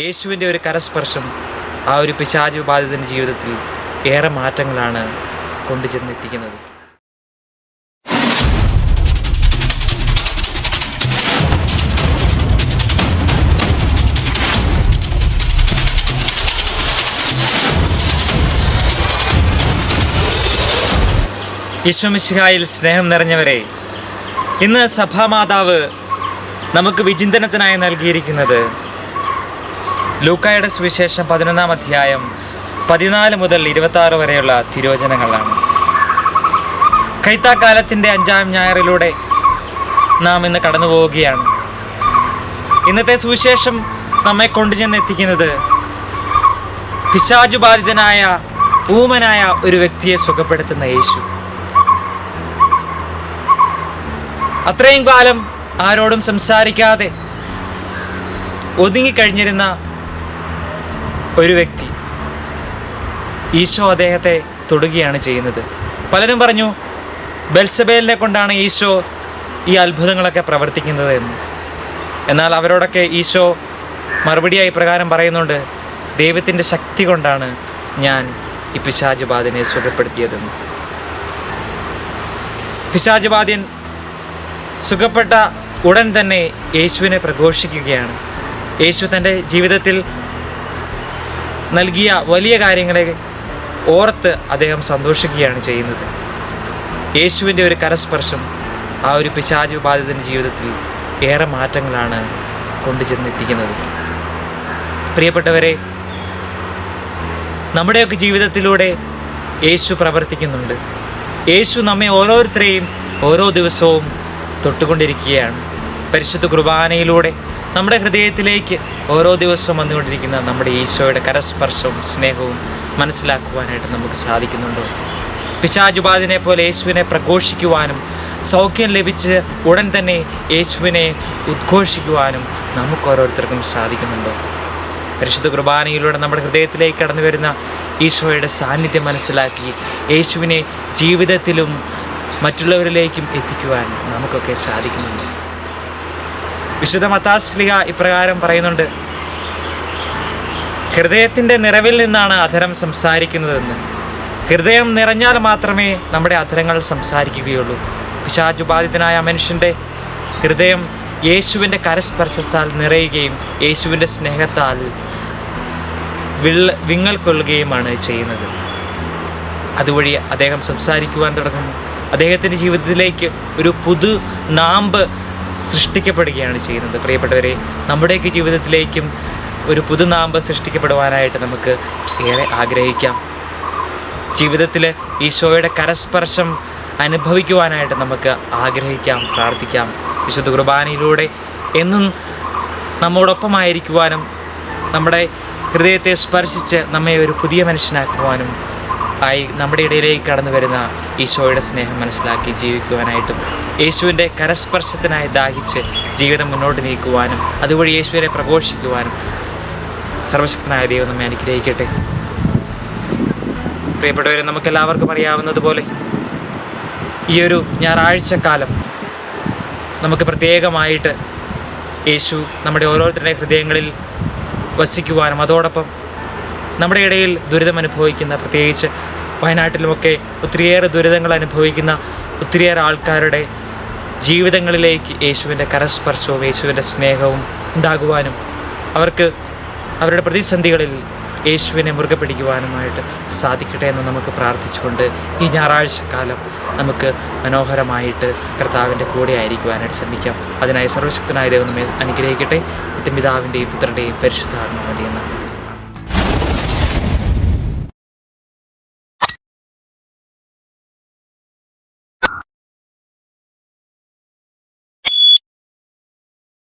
യേശുവിന്റെ ഒരു കരസ്പർശം ആ ഒരു പിശാചു ബാധിതന്റെ ജീവിതത്തിൽ ഏറെ മാറ്റങ്ങളാണ് കൊണ്ടുചെന്നെത്തിക്കുന്നത് യശോമിശിഹായിൽ സ്നേഹം നിറഞ്ഞവരെ ഇന്ന് സഭാമാതാവ് നമുക്ക് വിചിന്തനത്തിനായി നൽകിയിരിക്കുന്നത് ലൂക്കായുടെ സുവിശേഷം പതിനൊന്നാം അധ്യായം പതിനാല് മുതൽ ഇരുപത്തി വരെയുള്ള തിരോചനങ്ങളാണ് കൈത്താക്കാലത്തിന്റെ അഞ്ചാം ഞായറിലൂടെ നാം ഇന്ന് കടന്നു പോവുകയാണ്. ഇന്നത്തെ സുവിശേഷം നമ്മെ കൊണ്ടുചെന്നെത്തിക്കുന്നത് പിശാചു ബാധിതനായ ഊമനായ ഒരു വ്യക്തിയെ സുഖപ്പെടുത്തുന്ന യേശു. അത്രയും കാലം ആരോടും സംസാരിക്കാതെ ഒതുങ്ങിക്കഴിഞ്ഞിരുന്ന ഒരു വ്യക്തി ഈശോ അദ്ദേഹത്തെ തൊടുകയാണ് ചെയ്യുന്നത്. പലരും പറഞ്ഞു ബെൽസബേലിനെ കൊണ്ടാണ് ഈശോ ഈ അത്ഭുതങ്ങളൊക്കെ പ്രവർത്തിക്കുന്നത് എന്ന്. എന്നാൽ അവരോടൊക്കെ ഈശോ മറുപടിയായി പ്രകാരം പറയുന്നുണ്ട് ദൈവത്തിന്റെ ശക്തി കൊണ്ടാണ് ഞാൻ ഈ പിശാചുബാധനെ സുഖപ്പെടുത്തിയതെന്ന്. പിശാചുബാധ്യൻ സുഖപ്പെട്ട ഉടൻ തന്നെ യേശുവിനെ പ്രഘോഷിക്കുകയാണ്. യേശു തന്റെ ജീവിതത്തിൽ നൽകിയ വലിയ കാര്യങ്ങളെ ഓർത്ത് അദ്ദേഹം സന്തോഷിക്കുകയാണ് ചെയ്യുന്നത്. യേശുവിന്റെ ഒരു കരസ്പർശം ആ ഒരു പിശാചി ബാധിതന്റെ ജീവിതത്തിൽ ഏറെ മാറ്റങ്ങളാണ് കൊണ്ടു ചെന്നെത്തിക്കുന്നത്. പ്രിയപ്പെട്ടവരെ നമ്മുടെയൊക്കെ ജീവിതത്തിലൂടെ യേശു പ്രവർത്തിക്കുന്നുണ്ട്. യേശു നമ്മെ ഓരോരുത്തരെയും ഓരോ ദിവസവും തൊട്ടുകൊണ്ടിരിക്കുകയാണ്. പരിശുദ്ധ കുർബാനയിലൂടെ നമ്മുടെ ഹൃദയത്തിലേക്ക് ഓരോ ദിവസവും വന്നുകൊണ്ടിരിക്കുന്ന നമ്മുടെ ഈശോയുടെ കരസ്പർശവും സ്നേഹവും മനസ്സിലാക്കുവാനായിട്ട് നമുക്ക് സാധിക്കുന്നുണ്ടോ. പിശാജുപാതിനെ പോലെ യേശുവിനെ പ്രഘോഷിക്കുവാനും സൗഖ്യം ലഭിച്ച് ഉടൻ തന്നെ യേശുവിനെ ഉദ്ഘോഷിക്കുവാനും നമുക്ക് ഓരോരുത്തർക്കും സാധിക്കുന്നുണ്ടോ. പരിശുദ്ധ കുർബാനയിലൂടെ നമ്മുടെ ഹൃദയത്തിലേക്ക് കടന്നു വരുന്ന ഈശോയുടെ സാന്നിധ്യം മനസ്സിലാക്കി യേശുവിനെ ജീവിതത്തിലും മറ്റുള്ളവരിലേക്കും എത്തിക്കുവാൻ നമുക്കൊക്കെ സാധിക്കുന്നുണ്ട്. വിശുദ്ധ മത്താശ്ലിഹ ഇപ്രകാരം പറയുന്നുണ്ട് ഹൃദയത്തിന്റെ നിറവിൽ നിന്നാണ് അധരം സംസാരിക്കുന്നതെന്ന്. ഹൃദയം നിറഞ്ഞാൽ മാത്രമേ നമ്മുടെ അധരങ്ങൾ സംസാരിക്കുകയുള്ളൂ. പിശാചുബാധിതനായ മനുഷ്യന്റെ ഹൃദയം യേശുവിന്റെ കരസ്പർശത്താൽ നിറയുകയും യേശുവിന്റെ സ്നേഹത്താൽ വിള്ള വിങ്ങൽ കൊള്ളുകയുമാണ് ചെയ്യുന്നത്. അതുവഴി അദ്ദേഹം സംസാരിക്കുവാൻ തുടങ്ങുന്നു. അദ്ദേഹത്തിന്റെ ജീവിതത്തിലേക്ക് ഒരു പുതു നാമ്പ് സൃഷ്ടിക്കപ്പെടുകയാണ് ചെയ്യുന്നത്. പ്രിയപ്പെട്ടവരെ നമ്മുടെയൊക്കെ ജീവിതത്തിലേക്കും ഒരു പുതുനാമ്പ് സൃഷ്ടിക്കപ്പെടുവാനായിട്ട് നമുക്ക് ഏറെ ആഗ്രഹിക്കാം. ജീവിതത്തിൽ ഈശോയുടെ കരസ്പർശം അനുഭവിക്കുവാനായിട്ട് നമുക്ക് ആഗ്രഹിക്കാം പ്രാർത്ഥിക്കാം. വിശുദ്ധ കുർബാനയിലൂടെ എന്നും നമ്മോടൊപ്പമായിരിക്കുവാനും നമ്മുടെ ഹൃദയത്തെ സ്പർശിച്ച് നമ്മെ ഒരു പുതിയ മനുഷ്യനാക്കുവാനും ആയി നമ്മുടെ ഇടയിലേക്ക് കടന്നു വരുന്ന ഈശോയുടെ സ്നേഹം മനസ്സിലാക്കി ജീവിക്കുവാനായിട്ടും യേശുവിന്റെ കരസ്പർശത്തിനായി ദാഹിച്ച് ജീവിതം മുന്നോട്ട് നീക്കുവാനും അതുവഴി യേശുവിനെ പ്രഘോഷിക്കുവാനും സർവശക്തനായ ദൈവം നമ്മെ അനുഗ്രഹിക്കട്ടെ. പ്രിയപ്പെട്ടവരെ നമുക്കെല്ലാവർക്കും അറിയാവുന്നതുപോലെ ഈ ഒരു ഞായറാഴ്ച കാലം നമുക്ക് പ്രത്യേകമായിട്ട് യേശു നമ്മുടെ ഓരോരുത്തരുടെ ഹൃദയങ്ങളിൽ വസിക്കുവാനും അതോടൊപ്പം നമ്മുടെ ഇടയിൽ ദുരിതം അനുഭവിക്കുന്ന പ്രത്യേകിച്ച് വയനാട്ടിലുമൊക്കെ ഒത്തിരിയേറെ ദുരിതങ്ങൾ അനുഭവിക്കുന്ന ഒത്തിരിയേറെ ആൾക്കാരുടെ ജീവിതങ്ങളിലേക്ക് യേശുവിന്റെ കരസ്പർശവും യേശുവിന്റെ സ്നേഹവും ഉണ്ടാകുവാനും അവർക്ക് അവരുടെ പ്രതിസന്ധികളിൽ യേശുവിനെ മുറുകെ പിടിക്കുവാനുമായിട്ട് സാധിക്കട്ടെ എന്ന് നമുക്ക് പ്രാർത്ഥിച്ചുകൊണ്ട് ഈ ഞായറാഴ്ച കാലം നമുക്ക് മനോഹരമായിട്ട് കർത്താവിന്റെ കൂടെ ആയിരിക്കുവാനായിട്ട് ശ്രമിക്കാം. അതിനായി സർവശക്തനായ ദൈവം നമ്മെ അനുഗ്രഹിക്കട്ടെ. പിതാവിന്റെയും പുത്രന്റെയും പരിശുദ്ധാത്മാവിന്റെയും നാമത്തിൽ